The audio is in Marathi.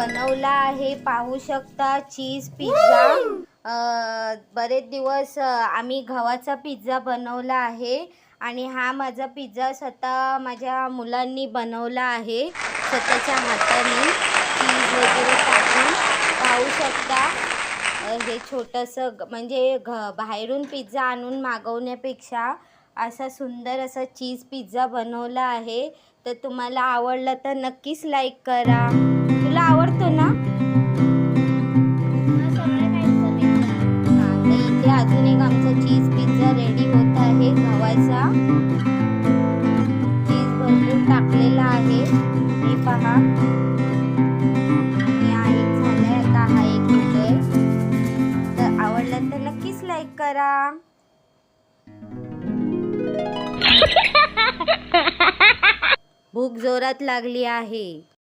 बनवला आहे. पाहू शकता चीज पिझ्झा बरेच दिवस आम्ही गव्हाचा पिझ्झा बनवला आहे. आणि हा माझा पिझ्झा स्वतः माझ्या मुलांनी बनवला आहे. स्वतःच्या हाताने चीज वगैरे टाकून. पाहू शकता हे छोटंसं म्हणजे घ बाहेरून पिझ्झा आणून मागवण्यापेक्षा असा सुंदर असा चीज पिझ्झा बनवला आहे. तर तुम्हाला आवडलं तर नक्कीच लाईक करा. तुला आवडतो ना? इथे अजून एक आमचा चीज पिझ्झा रेडी होत आहे गव्हाचा. चीज भरपूर टाकलेला आहे. हे पहा. आता हा एक तर आवडलं तर नक्कीच लाईक करा. भूक जोरात लागली आहे.